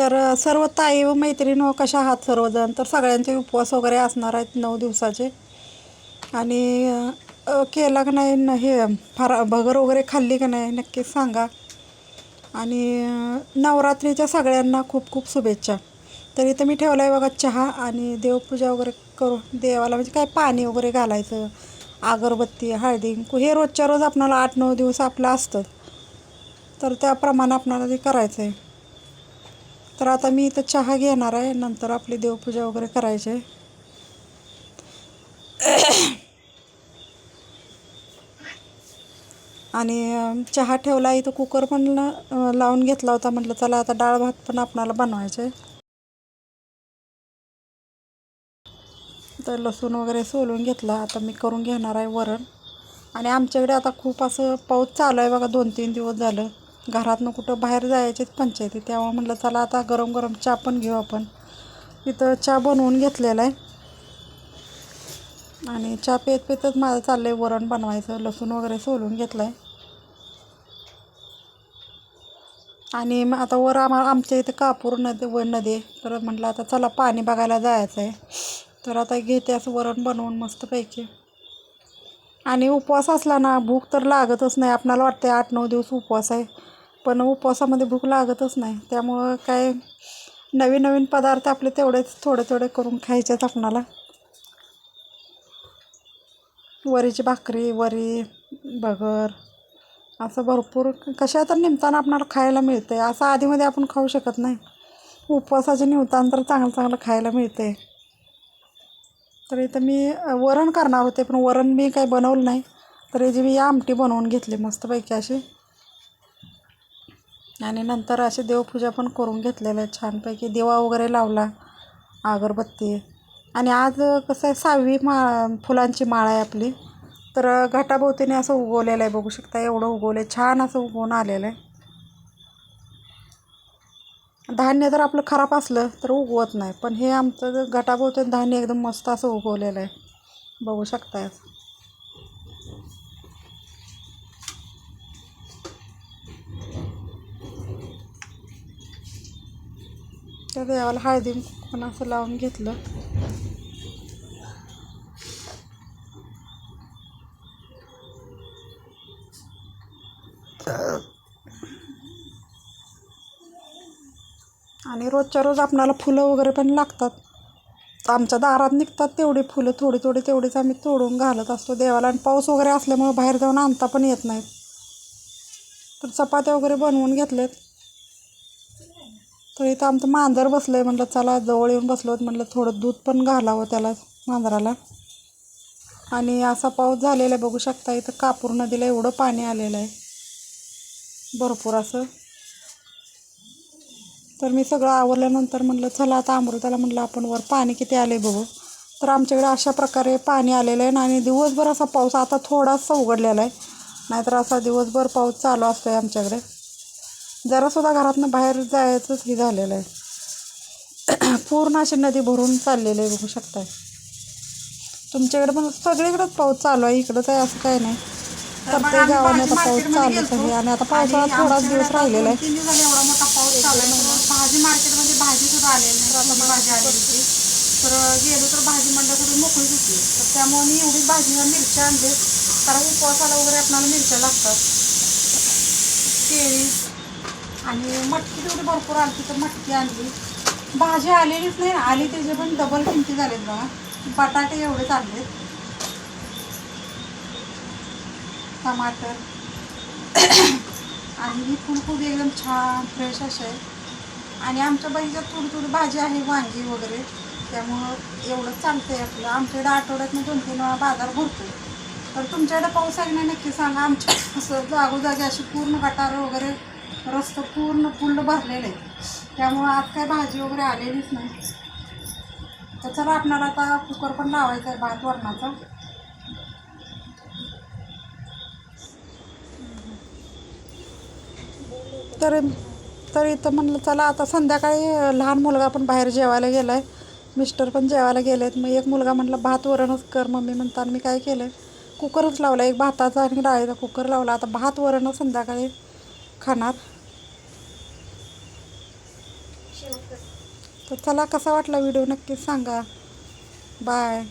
तर सर्व ताई व मैत्रिणी हो कशा आहात सर्वजण? तर सगळ्यांचे उपवास वगैरे असणार आहेत नऊ दिवसाचे. आणि केला का नाही न हे फार भगर वगैरे खाल्ली का नाही नक्कीच सांगा. आणि नवरात्रीच्या सगळ्यांना खूप खूप शुभेच्छा. तर इथं मी ठेवला आहे बघा चहा आणि देवपूजा वगैरे करू देवाला म्हणजे काय पाणी वगैरे घालायचं अगरबत्ती हळदी हे रोजच्या रोज आपणाला आठ नऊ दिवस आपलं असतं. तर त्याप्रमाणे आपणाला ते करायचं आहे तर आता मी इथं चहा घेणार आहे नंतर आपली देवपूजा वगैरे करायची आहे. आणि चहा ठेवला इथं कुकर पण लावून घेतला होता म्हटलं चला आता डाळ भात पण आपणाला बनवायचं आहे. तर लसूण वगैरे सोलून घेतला आता मी करून घेणार आहे वरण. आणि आमच्याकडे आता खूप असं पाऊस चालू आहे बघा दोन तीन दिवस झालं. घरातनं कुठं बाहेर जायचेच पंचायती त्यामुळे म्हटलं चला आता गरम गरम चहा पण घेऊ आपण. इथं चहा बनवून घेतलेला आहे. आणि चहा पेत पेतच माझं चाललं आहे वरण बनवायचं लसूण वगैरे सोलून घेतलं आहे आणि मग आता वर आम्हा आमच्या इथे कापूर नदी व नदी आहे. तर म्हटलं आता चला पाणी बघायला जायचं आहे तर आता घेते असं वरण बनवून मस्तपैकी. आणि उपवास असला ना भूक तर लागतच नाही. आपणाला वाटते आठ नऊ दिवस उपवास आहे. पण उपवासामध्ये भूक लागतच नाही. त्यामुळं काय नवीन नवीन पदार्थ आपले तेवढेच थोडे थोडे करून खायचेच आपणाला. वरीची भाकरी वरी बगर असं भरपूर कशा तर निमताना आपणाला खायला मिळते. असं आधीमध्ये आपण खाऊ शकत नाही. उपवासाचे निमतान तर चांगलं चांगलं खायला मिळते. तर इथं मी वरण करणार होते पण वरण मी काही बनवलं नाही. तर याची मी आमटी बनवून घेतली मस्तपैकी अशी. आणि नंतर अशी देवपूजा पण करून घेतलेलं आहे छानपैकी. दिवा वगैरे लावला अगरबत्ती. आणि आज कसं आहे सहावी मा फुलांची माळ आहे आपली. तर घाटाभोवतीने असं उगवलेलं आहे बघू शकता एवढं उगवलं आहे छान असं उगवून आलेलं आहे. धान्य जर आपलं खराब असलं तर उगवत नाही पण हे आमचं जर धान्य एकदम मस्त असं उगवलेलं आहे. बघू शकताय त्या देवाला हळदी पण असं लावून घेतलं. आणि रोजच्या रोज आपणाला फुलं वगैरे पण लागतात. तर आमच्या दारात निघतात तेवढी फुलं थोडी थोडी तेवढीच आम्ही तोडून घालत असतो देवाला. आणि पाऊस वगैरे असल्यामुळे बाहेर जाऊन आणता पण येत नाहीत. तर चपात्या वगैरे बनवून घेतलेत. तर इथं आमचं मांजर बसलं आहे म्हटलं चला जवळ येऊन बसलो म्हटलं थोडं दूध पण घालावं त्याला मांजराला. आणि असा पाऊस झालेला आहे बघू शकता इथं कापूर नदीला एवढं पाणी आलेलं आहे. भरपूर असं. तर मी सगळं आवरल्यानंतर म्हटलं चला आता अमृताला म्हटलं आपण वर पाणी किती आले बघू. तर आमच्याकडे अशा प्रकारे पाणी आलेलं आहे आणि दिवसभर असा पाऊस आता थोडासा उघडलेला आहे. नाहीतर असा दिवसभर पाऊस चालू असतो आहे आमच्याकडे. जरासुद्धा घरातनं बाहेर जायचंच हे झालेलं आहे. पूर्ण अशी नदी भरून चाललेली आहे बघू शकताय. तुमच्याकडे पण सगळीकडेच पाऊस चालू आहे इकडंच आहे असं काही नाही. प्रत्येक गावाने आता पाऊस चालूच आहे आणि आता पावसाळा थोडाच दिवस राहिलेला आहे. एवढा मोठा पाऊस भाजी मार्केटमध्ये भाजी सुद्धा आलेली नाही. भाजी आलेली होती. तर गेलो तर भाजी मंडळाकडून मोकळीच होती. तर त्यामुळे मी एवढीच भाजीला मिरच्या आणले. कारण उपवासाला वगैरे आपल्याला मिरच्या लागतात. केळी आणि मटकी तेवढी भरपूर आली तर मटकी आणली. भाजी आलेलीच नाही आली त्याचे पण डबल किमती झालेत बघा. बटाटे एवढेच आणलेत टमाटर. आणि ही फुलकोबी एकदम छान फ्रेश असे आहे. आणि आमच्या बाईच्या थोडी थोडी भाजी आहे वांगी वगैरे. त्यामुळं एवढं चालतं आहे आपलं. आमच्याकडे आठवड्यातनं दोन तीन वेळा बाजार भरतो तर तुमच्याकडे पाऊस आहे ना नक्की सांगा. आमच्या असं जागोजागी अशी पूर्ण गटार वगैरे रस्तं पूर्ण फुल्ल भरलेलं आहे. त्यामुळं आज काय भाजी वगैरे आलेलीच नाही. तर चला आपणाला आता कुकर पण लावायचा आहे भात वरणाचा. तर तर इथं म्हणलं चला आता संध्याकाळी लहान मुलगा पण बाहेर जेवायला गेला आहे मिस्टर पण जेवायला गेले आहेत मग एक मुलगा म्हटलं भात वरणच कर मम्मी म्हणताना मी काय केलं कुकरच लावला. एक भाताचा आणि डाळीचा कुकर लावला. आता भात वरणच संध्याकाळी खाणार शेवट कर तर चला कसा वाटला व्हिडिओ नक्कीच सांगा. बाय.